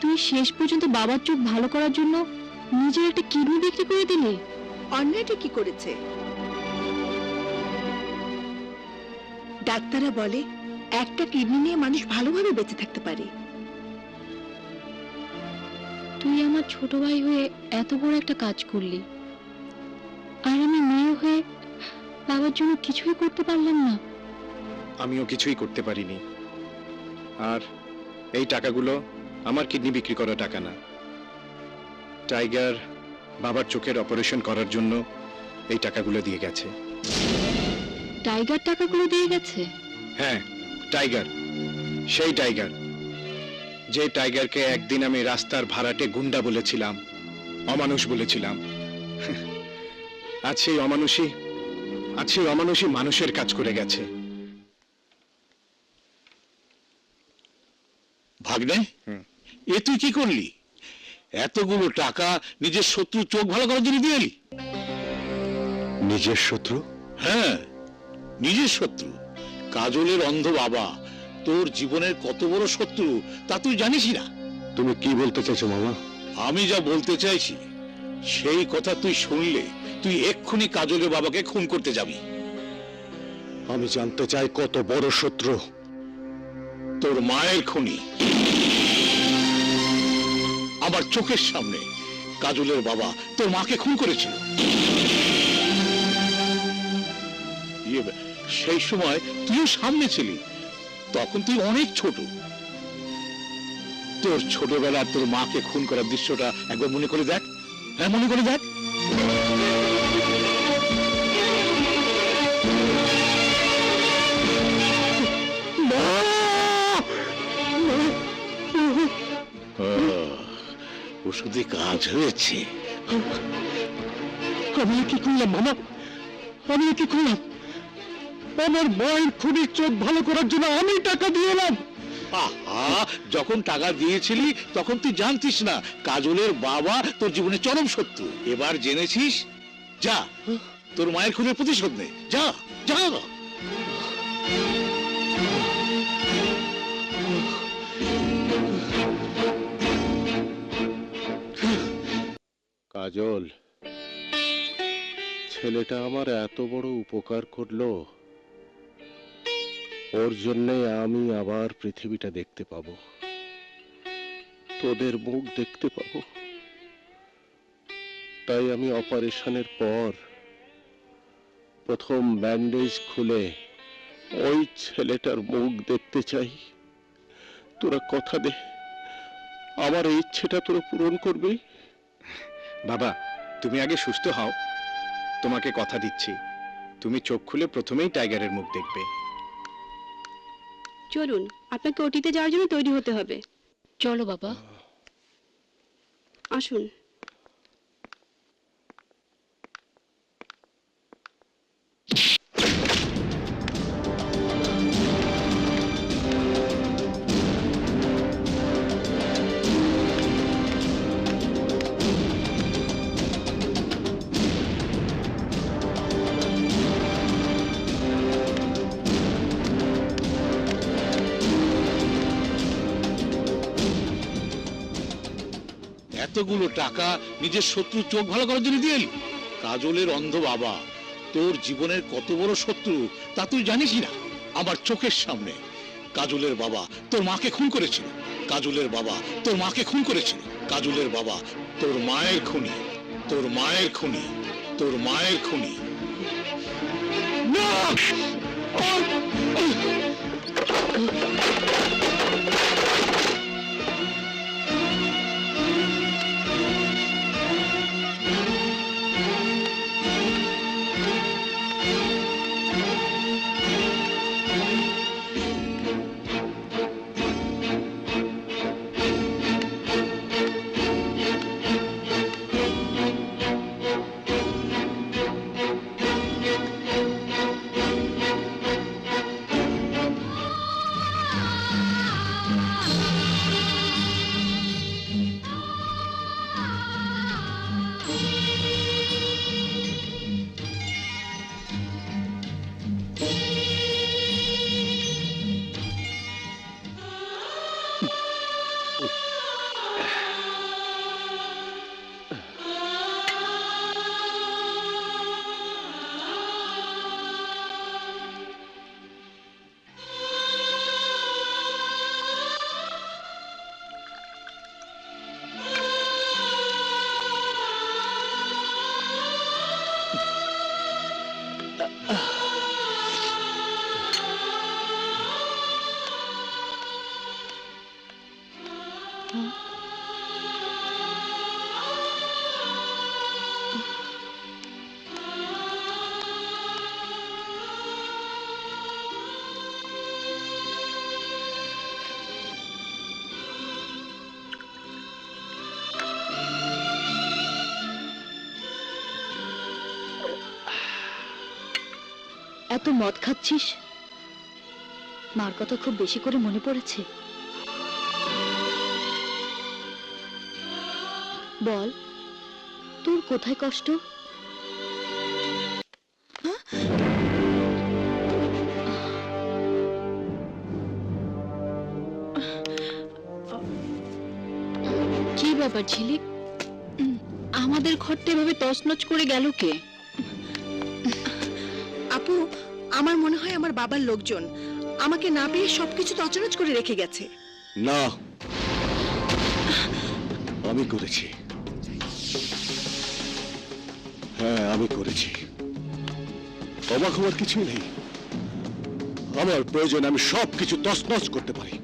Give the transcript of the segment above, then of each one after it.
তুই শেষ পর্যন্ত বাবার চোখ ভালো করার জন্য নিজের একটা কিডনি বিক্রি করে দিলি? অন্যায়টা কি করেছে? ডাক্তাররা বলে একটা কিডনি নিয়ে মানুষ ভালোভাবে বেঁচে থাকতে পারে। তুই আমার ছোট ভাই হয়ে এত বড় একটা কাজ করলি। আর আমি মেয়ে হয়ে বাবার জন্য কিছুই করতে পারলাম না। আমিও কিছুই করতে পারিনি। আর এই টাকাগুলো আমার কিডনি বিক্রি করা টাকা না। টাইগার বাবার চোখের অপারেশন করার জন্য এই টাকাগুলো দিয়ে গেছে। টাইগার টাকাগুলো দিয়ে গেছে? হ্যাঁ টাইগার সেই টাইগার। যে টাইগারকে একদিন আমি রাস্তার ভাড়াটে গুন্ডা বলেছিলাম অমানুষ বলেছিলাম। আজ সেই অমানুষই আজ সেই অমানুষই মানুষের কাজ করে গেছে। ভাগ্নে? হুম। এ তুই কি করলি? এতগুলো টাকা নিজের শত্রু চোখ ভালো করার জন্য দিয়ে এলি? নিজের শত্রু? হ্যাঁ নিজের শত্রু। কাজলের অন্ধ বাবা তোর জীবনের কত বড় শত্রু তা তুই জানিসই না। তুমি কি বলতে চাইছো মামা? আমি যা বলতে চাইছি সেই কথা তুই শুনলে তুই এক্ষুনি কাজলের বাবাকে খুন করতে যাবি। আমি জানতে চাই কত বড় শত্রু। তোর মায়ের খুনি। আমার চোখের সামনে। কাজলের বাবা তোর মাকে খুন করেছিল। ইয়ে, সেই সময় তুইও সামনে ছিলি। তখন তুই অনেক ছোট। তোর ছোটবেলা তোর মাকে খুন করার দৃশ্যটা একবার মনে করে দেখ। হ্যাঁ মনে করে দেখ। ওষুধে কাজ হয়েছে। আমি কি করলাম মামা আমি কি করলাম? আমার মায়ের খুনির চোখ ভালো করার জন্য আমি টাকা দিয়ে এলাম। আহা যখন টাকা দিয়েছিলি তখন তুই জানতিস না কাজলের বাবা তোর জীবনে চরম শত্রু। এবার জেনেছিস? যা তোর মায়ের খুনের প্রতিশোধ নে। যা যা। কাজল, ছেলেটা আমার এত বড় উপকার করল, ওর জন্যে আমি আবার পৃথিবীটা দেখতে পাবো, তোদের মুখ দেখতে পাবো। তাই আমি অপারেশনের পর প্রথম ব্যান্ডেজ খুলে ওই ছেলেটার মুখ দেখতে চাই। তোরা কথা দে, আমার এই ইচ্ছেটা তোরা পূরণ করবি। বাবা তুমি আগে সুস্থ হও। তোমাকে কথা দিচ্ছি। তুমি চোখ খুলে প্রথমেই টাইগারের মুখ দেখবে। চলুন আপনাকে ওটিতে যাওয়ার জন্য তৈরি হতে হবে। চলো বাবা। আসুন। এতগুলো টাকা নিজের শত্রু চোখ ভালো করার জন্য দিয়ে কাজলের অন্ধ বাবা, তোর জীবনের কত বড় শত্রু, তা তুই জানিসই না আমার চোখের সামনে। কাজলের বাবা তোর মাকে খুন করেছিল। কাজলের বাবা তোর মাকে খুন করেছিল। কাজলের বাবা তোর মায়ের খুনি, তোর মায়ের খুনি, তোর মায়ের খুনি। না! এত মদ খাচ্ছিস? মার কথা খুব বেশি করে মনে পড়েছে। বল, তোর কোথায় কষ্ট? কি ব্যাপার ঝিলিক? আমাদের ঘরটা এভাবে তছনছ করে গেল কে? আমার মনে হয় আমার বাবার লোকজন আমাকে না পেয়ে সবকিছু তছনছ করে রেখে গেছে। না। আমি করেছি। হ্যাঁ আমি করেছি। অবাক হওয়ার কিছুই নেই। আমার প্রয়োজন আমি সবকিছু তছনছ করতে পারি।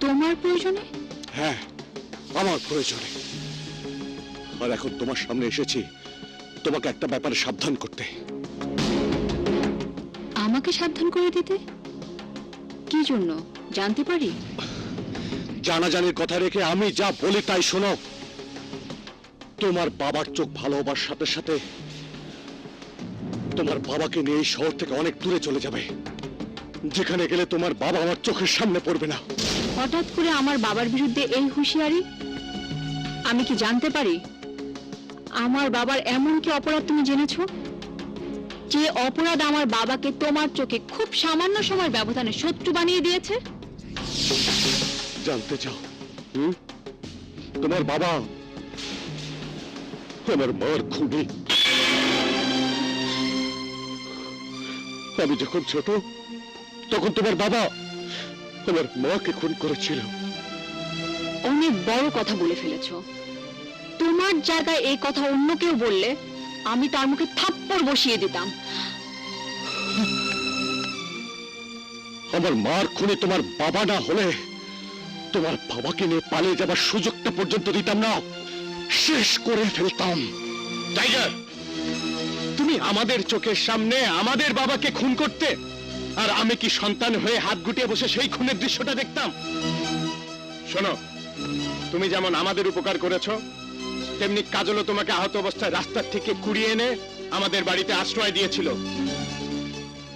তোমার প্রয়োজনে? হ্যাঁ আমার প্রয়োজনে। আর এখন তোমার সামনে এসেছি তোমাকে একটা ব্যাপারে সাবধান করতে। আমাকে সাবধান করে দিতে? কি জন্য? জানতে পারি? জানাজানির কথা রেখে আমি যা বলি তাই শোনো। তোমার বাবার চোখ ভালো হবার সাথে সাথে তোমার বাবাকে নিয়ে এই শহর থেকে অনেক দূরে চলে যাবে। যেখানে গেলে তোমার বাবা আমার চোখের সামনে পড়বে না। হঠাৎ করে আমার বাবার বিরুদ্ধে এই হুঁশিয়ারি? আমি কি জানতে পারি? আমার বাবার এমন কি অপরাধ তুমি জেনেছো? যে অপরাধ আমার বাবাকে তোমার চোখে খুব সামান্য সময় ব্যবধানে শত্রু বানিয়ে দিয়েছে? জানতে চাও। হুম? তোমার বাবা আমার মার খুনি। আমি যখন ছোট তখন তোমার বাবা আমার মাকে খুন করেছিল। অনেক বড় কথা বলে ফেলেছো। তোমার জায়গায় এই কথা অন্য কেউ বললে আমি তার মুখে থাপ্পড় বসিয়ে দিতাম। আমার মার খুনি তোমার বাবা না হলে তোমার বাবাকে নিয়ে পালিয়ে যাবার সুযোগটা পর্যন্ত দিতাম না। শেষ করে ফেলতাম। টাইগার, তুমি আমাদের চোখের সামনে আমাদের বাবাকে খুন করতে আর আমি কি সন্তান হয়ে হাত গুটিয়ে বসে সেই খুনের দৃশ্যটা দেখতাম? শোনো, তুমি যেমন আমাদের উপকার করেছ তেমনি কাজলও তোমাকে আহত অবস্থায় রাস্তার থেকে কুড়িয়ে এনে আমাদের বাড়িতে আশ্রয় দিয়েছিল।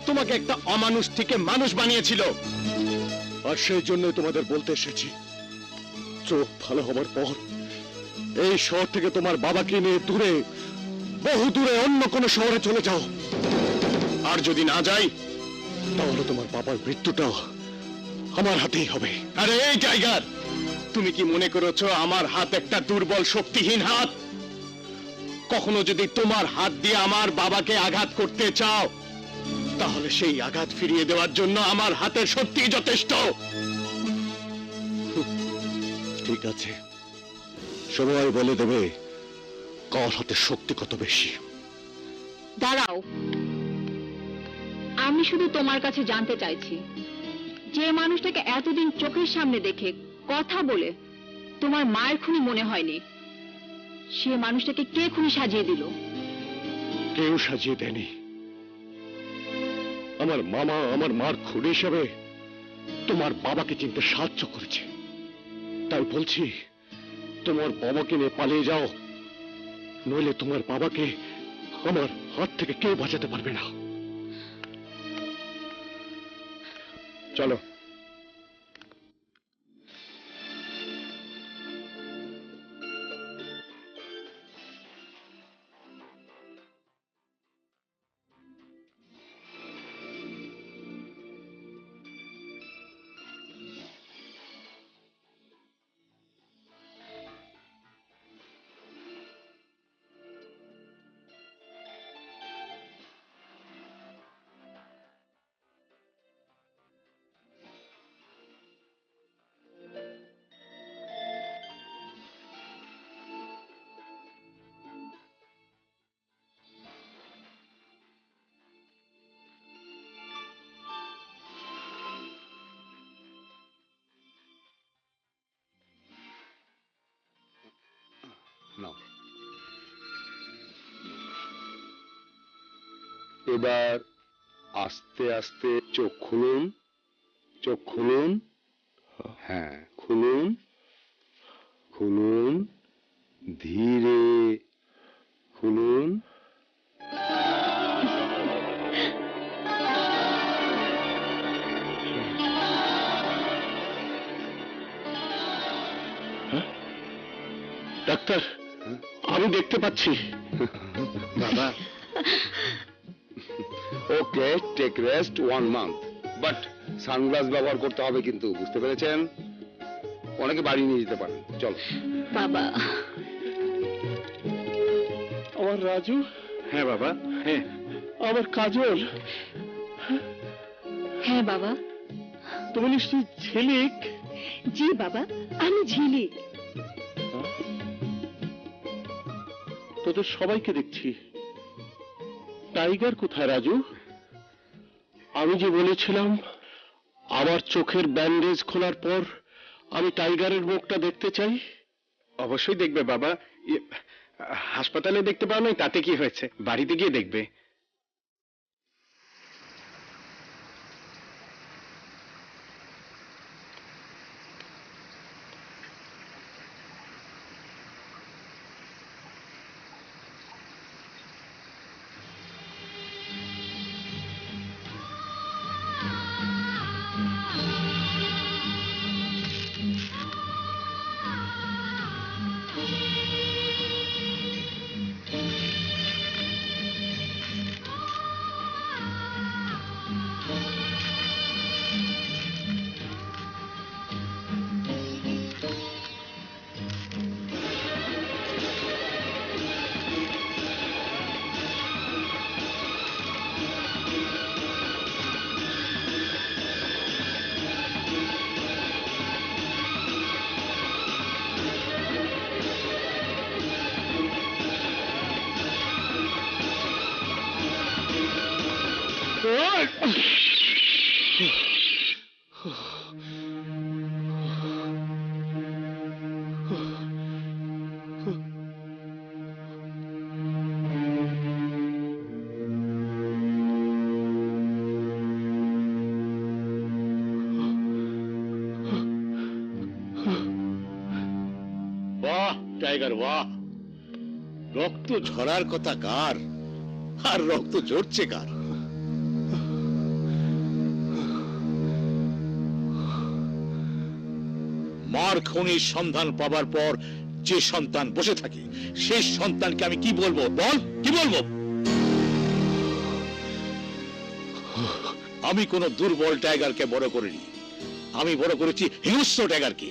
তোমাকে একটা অমানুষ থেকে মানুষ বানিয়েছিল। আর সেই জন্যই তোমাদের বলতে এসেছি, চোখ ভালো হবার পর এই শহর থেকে তোমার বাবাকে নিয়ে দূরে, বহু দূরে অন্য কোনো শহরে চলে যাও। আর যদি না যাই, তাহলে তোমার বাবার মৃত্যুটা আমার হাতেই হবে। আরে এই টাইগার! তুমি কি মনে করেছ আমার হাত একটা দুর্বল শক্তিহীন হাত? কখনো যদি তোমার হাত দিয়ে আমার বাবাকে আঘাত করতে চাও, তাহলে সেই আঘাত ফিরিয়ে দেওয়ার জন্য আমার হাতের শক্তি যথেষ্ট। ঠিক আছে। সময় বলে দেবে কার হাতে শক্তি কত বেশি। দাঁড়াও। আমি শুধু তোমার কাছে জানতে চাইছি, যে মানুষটাকে এতদিন চোখের সামনে দেখে কথা বলে তোমার মায়ের খুনি মনে হয়নি। সে মানুষটাকে কে খুনি সাজিয়ে দিল? কেউ সাজিয়ে দেয়নি। আমার মামা আমার মার খুনি হিসাবে তোমার বাবাকে চিনতে সাহায্য করেছে। তাই বলছি, তোমার বাবাকে নিয়ে পালিয়ে যাও। নইলে তোমার বাবাকে আমার হাত থেকে কেউ বাঁচাতে পারবে না। চলো। এবার আস্তে আস্তে চোখ খুলুন চোখ খুলুন হ্যাঁ খুলুন খুলুন ধীরে খুলুন। ডাক্তার আমি দেখতে পাচ্ছি। বাবা। Okay take rest one month but sunglass ব্যবহার করতে হবে কিন্তু বুঝতে পেরেছেন? অনেকে বাড়ি নিয়ে যেতে পারেন। চলো। বাবা। আমার রাজু? হ্যাঁ বাবা। হ্যাঁ। আমার কাজল? হ্যাঁ বাবা। তুমি নিশ্চয়ই ঝিলিক? জি বাবা আমি ঝিলিক। তোদের সবাইকে দেখছি। টাইগার কোথায়, রাজু? আমি যে বলেছিলাম, আমার চোখের ব্যান্ডেজ খোলার পর আমি টাইগারের মুখটা দেখতে চাই। অবশ্যই দেখবে, বাবা। হাসপাতালে দেখতে পাও নাই তাতে কি হয়েছে? বাড়িতে গিয়ে দেখবে। টাইগার বাহ রক্ত ঝরার কথা কার? আর রক্ত ঝরছে কার? মার খনির সন্ধান পাবার পর যে সন্তান বসে থাকে, সেই সন্তানকে আমি কি বলব? বল, কি বলব? আমি কোন দুর্বল টাইগারকে বড় করিনি। আমি বড় করেছি হিংস্র টাইগারকে।